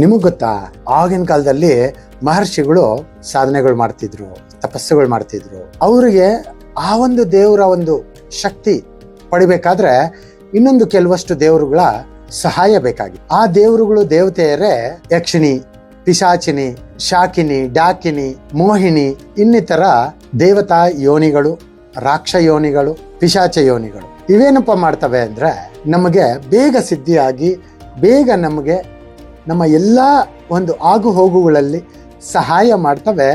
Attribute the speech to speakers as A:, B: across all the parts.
A: ನಿಮಗ್ ಗೊತ್ತಾ? ಆಗಿನ ಕಾಲದಲ್ಲಿ ಮಹರ್ಷಿಗಳು ಸಾಧನೆಗಳು ಮಾಡ್ತಿದ್ರು, ತಪಸ್ಸುಗಳು ಮಾಡ್ತಿದ್ರು. ಅವರಿಗೆ ಆ ಒಂದು ದೇವರ ಒಂದು ಶಕ್ತಿ ಪಡಿಬೇಕಾದ್ರೆ ಇನ್ನೊಂದು ಕೆಲವಷ್ಟು ದೇವರುಗಳ ಸಹಾಯ ಬೇಕಾಗಿತ್ತು. ಆ ದೇವರುಗಳು ದೇವತೆಯರೇ ಯಕ್ಷಿಣಿ, ಪಿಶಾಚಿನಿ, ಶಾಕಿನಿ, ಡಾಕಿನಿ, ಮೋಹಿನಿ, ಇನ್ನಿತರ ದೇವತಾ ಯೋನಿಗಳು, ರಾಕ್ಷ ಯೋನಿಗಳು, ಪಿಶಾಚ ಯೋನಿಗಳು. ಇವೇನಪ್ಪ ಮಾಡ್ತವೆ ಅಂದ್ರೆ ನಮಗೆ ಬೇಗ ಸಿದ್ಧಿಯಾಗಿ, ಬೇಗ ನಮಗೆ ನಮ್ಮ ಎಲ್ಲ ಒಂದು ಆಗು ಹೋಗುಗಳಲ್ಲಿ ಸಹಾಯ ಮಾಡ್ತವೆ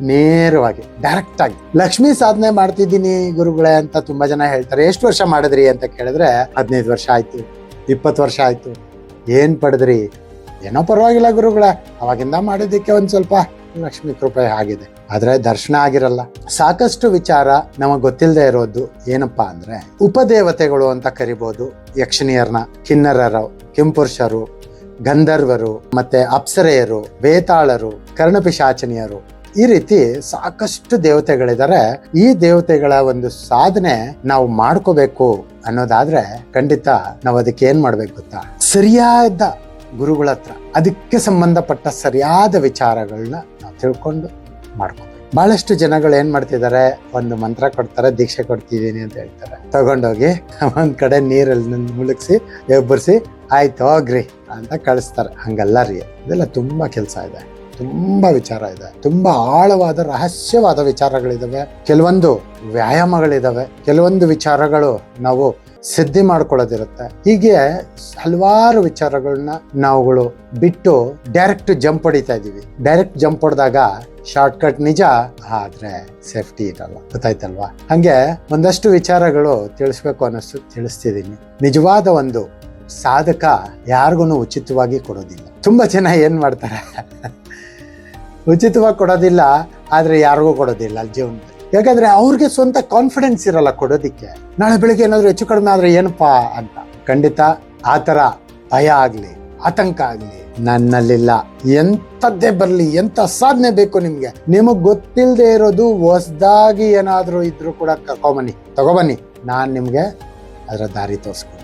A: ನೇರವಾಗಿ ಡೈರೆಕ್ಟ್ ಆಗಿ. ಲಕ್ಷ್ಮಿ ಸಾಧನೆ ಮಾಡ್ತಿದ್ದೀನಿ ಗುರುಗಳೇ ಅಂತ ತುಂಬಾ ಜನ ಹೇಳ್ತಾರೆ. ಎಷ್ಟು ವರ್ಷ ಮಾಡಿದ್ರಿ ಅಂತ ಕೇಳಿದ್ರೆ ಹದಿನೈದು ವರ್ಷ ಆಯ್ತು, ಇಪ್ಪತ್ತು ವರ್ಷ ಆಯ್ತು. ಏನ್ ಪಡೆದ್ರಿ? ಏನೋ ಪರವಾಗಿಲ್ಲ ಗುರುಗಳೇ, ಅವಾಗಿಂದ ಮಾಡಿದ್ದಕ್ಕೆ ಒಂದ್ ಸ್ವಲ್ಪ ಲಕ್ಷ್ಮಿ ಕೃಪೆ ಆಗಿದೆ. ಆದ್ರೆ ದರ್ಶನ ಆಗಿರಲ್ಲ. ಸಾಕಷ್ಟು ವಿಚಾರ ನಮಗ್ ಗೊತ್ತಿಲ್ಲದೆ ಇರೋದು ಏನಪ್ಪಾ ಅಂದ್ರೆ ಉಪದೇವತೆಗಳು ಅಂತ ಕರಿಬಹುದು ಯಕ್ಷಿಣಿಯರ್ನ, ಕಿನ್ನರರು, ಕೆಂಪುರುಷರು ಗಂಧರ್ವರು ಮತ್ತೆ ಅಪ್ಸರೆಯರು, ವೇತಾಳರು, ಕರ್ಣಪಿಶಾಚನಿಯರು ಈ ರೀತಿ ಸಾಕಷ್ಟು ದೇವತೆಗಳಿದ್ದಾರೆ. ಈ ದೇವತೆಗಳ ಒಂದು ಸಾಧನೆ ನಾವು ಮಾಡ್ಕೋಬೇಕು ಅನ್ನೋದಾದ್ರೆ ಖಂಡಿತ ನಾವು ಅದಕ್ಕೆ ಏನ್ ಮಾಡ್ಬೇಕು ಗೊತ್ತಾ? ಸರಿಯಾದ ಗುರುಗಳ ಹತ್ರ ಅದಕ್ಕೆ ಸಂಬಂಧಪಟ್ಟ ಸರಿಯಾದ ವಿಚಾರಗಳನ್ನ ನಾವು ತಿಳ್ಕೊಂಡು ಮಾಡ್ಕೋಬೇಕು. ಬಹಳಷ್ಟು ಜನಗಳು ಏನ್ ಮಾಡ್ತಿದ್ದಾರೆ, ಒಂದು ಮಂತ್ರ ಕೊಡ್ತಾರೆ, ದೀಕ್ಷೆ ಕೊಡ್ತಿದ್ದೀನಿ ಅಂತ ಹೇಳ್ತಾರೆ. ತಗೊಂಡೋಗಿ ಒಂದ್ ಕಡೆ ನೀರಲ್ಲಿ ಮುಳುಗಿಸಿ, ಎಬ್ಬರಿಸಿ, ಆಯ್ತು, ಹೋಗ್ರಿ ಅಂತ ಕಳಿಸ್ತಾರೆ. ಹಂಗಲ್ಲ ರೀ. ಇದೆಲ್ಲ ತುಂಬಾ ಕೆಲಸ ಇದೆ. ತುಂಬಾ ವಿಚಾರ ಇದೆ. ತುಂಬಾ ಆಳವಾದ, ರಹಸ್ಯವಾದ ವಿಚಾರಗಳಿದಾವೆ. ಕೆಲವೊಂದು ವ್ಯಾಯಾಮಗಳಿದಾವೆ. ಕೆಲವೊಂದು ವಿಚಾರಗಳು ನಾವು ಸಿದ್ಧಿ ಮಾಡ್ಕೊಳ್ಳೋದಿರುತ್ತೆ. ಹೀಗೆ ಹಲವಾರು ವಿಚಾರಗಳನ್ನ ನಾವುಗಳು ಬಿಟ್ಟು ಡೈರೆಕ್ಟ್ ಜಂಪ್ ಹೊಡಿತಾ ಇದೀವಿ ಡೈರೆಕ್ಟ್ ಜಂಪ್ ಹೊಡೆದಾಗ ಶಾರ್ಟ್ ಕಟ್ ನಿಜ? ಆದ್ರೆ ಸೇಫ್ಟಿ ಇರಲ್ಲ. ಗೊತ್ತಾಯ್ತಲ್ವಾ? ಹಂಗೆ ಒಂದಷ್ಟು ವಿಚಾರಗಳು ತಿಳಿಸ್ಬೇಕು ಅನ್ನಿಸ್ತು, ತಿಳಿಸ್ತಿದ್ದೀನಿ. ನಿಜವಾದ ಒಂದು ಸಾಧಕ ಯಾರಿಗೂ ಉಚಿತವಾಗಿ ಕೊಡೋದಿಲ್ಲ. ತುಂಬಾ ಜನ ಏನ್ ಮಾಡ್ತಾರೆ? ಉಚಿತವಾಗಿ ಕೊಡೋದಿಲ್ಲ, ಆದ್ರೆ ಯಾರಿಗೂ ಕೊಡೋದಿಲ್ಲ ಜೀವನ ಯಾಕಂದ್ರೆ ಅವ್ರಿಗೆ ಸ್ವಂತ ಕಾನ್ಫಿಡೆನ್ಸ್ ಇರಲ್ಲ ಕೊಡೋದಿಕ್ಕೆ. ನಾಳೆ ಬೆಳಿಗ್ಗೆ ಏನಾದರೂ ಹೆಚ್ಚು ಕಡಿಮೆ ಆದ್ರೆ ಏನಪ್ಪಾ ಅಂತ. ಖಂಡಿತ ಆ ಥರ ಭಯ ಆಗ್ಲಿ, ಆತಂಕ ಆಗ್ಲಿ ನನ್ನಲ್ಲಿಲ್ಲ. ಎಂಥದ್ದೇ ಬರಲಿ ಎಂತ ಸಾಧನೆ ಬೇಕು ನಿಮಗೆ? ನಿಮಗೆ ಗೊತ್ತಿಲ್ಲದೆ ಇರೋದು ಹೊಸ್ದಾಗಿ ಏನಾದರೂ ಇದ್ರು ಕೂಡ ಕರ್ಕೊಂಬನ್ನಿ ತಗೊಬನ್ನಿ ನಾನು ನಿಮಗೆ ಅದರ ದಾರಿ ತೋರಿಸ್ಕೊಡ್ತೀನಿ.